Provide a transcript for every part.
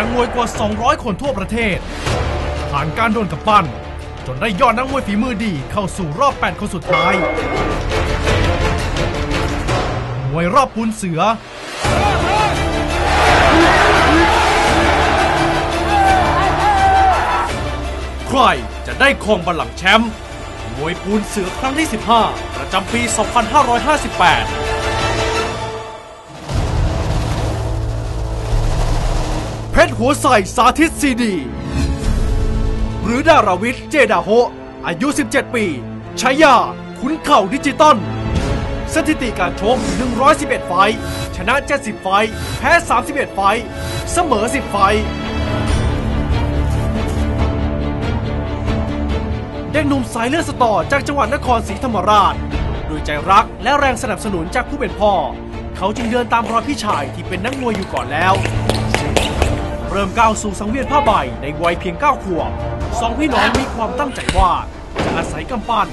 นักมวยกว่า 200 คนทั่วประเทศ ผ่านการโดนกับปั้น จนได้ยอดนักมวยฝีมือดีเข้าสู่รอบ 8 คนสุดท้าย มวยรอบปูนเสือ ใครจะได้ครองบัลลังก์แชมป์มวยปูนเสือครั้งที่ 15 ประจำปี 2558 เพชรหัวใสสาธิตซีดี หรือดาราวิทย์เจดาโฮอายุ 17 ปีชายา ขุนเข่าดิจิตอลสถิติการชก 111 ไฟ ชนะ 70 ไฟ แพ้ 31 ไฟ เสมอ 10 ไฟ เด็กหนุ่มสายเลือดสตอจากจังหวัดนครศรีธรรมราชด้วยใจรักและแรงสนับสนุนจากผู้เป็นพ่อ เขาจึงเดินตามรอยพี่ชายที่เป็นนักมวยอยู่ก่อนแล้ว เริ่มก้าวสู่สังเวียนผ้าใบในวัยเพียง 9 ขวบสองพี่น้องมีความตั้งใจว่า จะอาศัยกำปั้น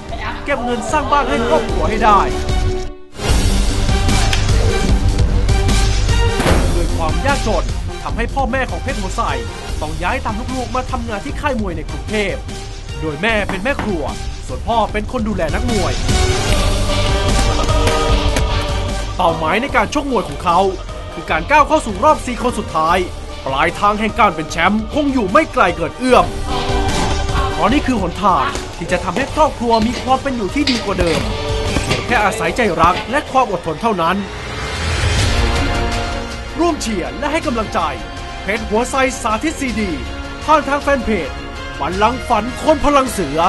เก็บเงินสร้างบ้านให้ครอบครัวให้ได้ด้วยความยากจนทำให้พ่อแม่ของเพชรหัวใสต้องย้ายตามลูกๆมาทำงานที่ค่ายมวยในกรุงเทพ โดยแม่เป็นแม่ครัว ส่วนพ่อเป็นคนดูแลนักมวย เป้าหมายในการชกมวยของเขา คือการก้าวเข้าสู่รอบ 4 คนสุดท้าย ปลายทางแห่งการเป็นแชมป์คงอยู่ไม่ไกลเกินเอื้อมเพราะนี่คือหนทางที่จะทำให้ครอบครัวมีความเป็นอยู่ที่ดีกว่าเดิมเพียงแค่อาศัยใจรักและความอดทนเท่านั้น ร่วมเชียร์และให้กำลังใจ เพชรหัวไซสาธิตซีดีผ่านทางแฟนเพจบันลังฝันคนพลังเสือ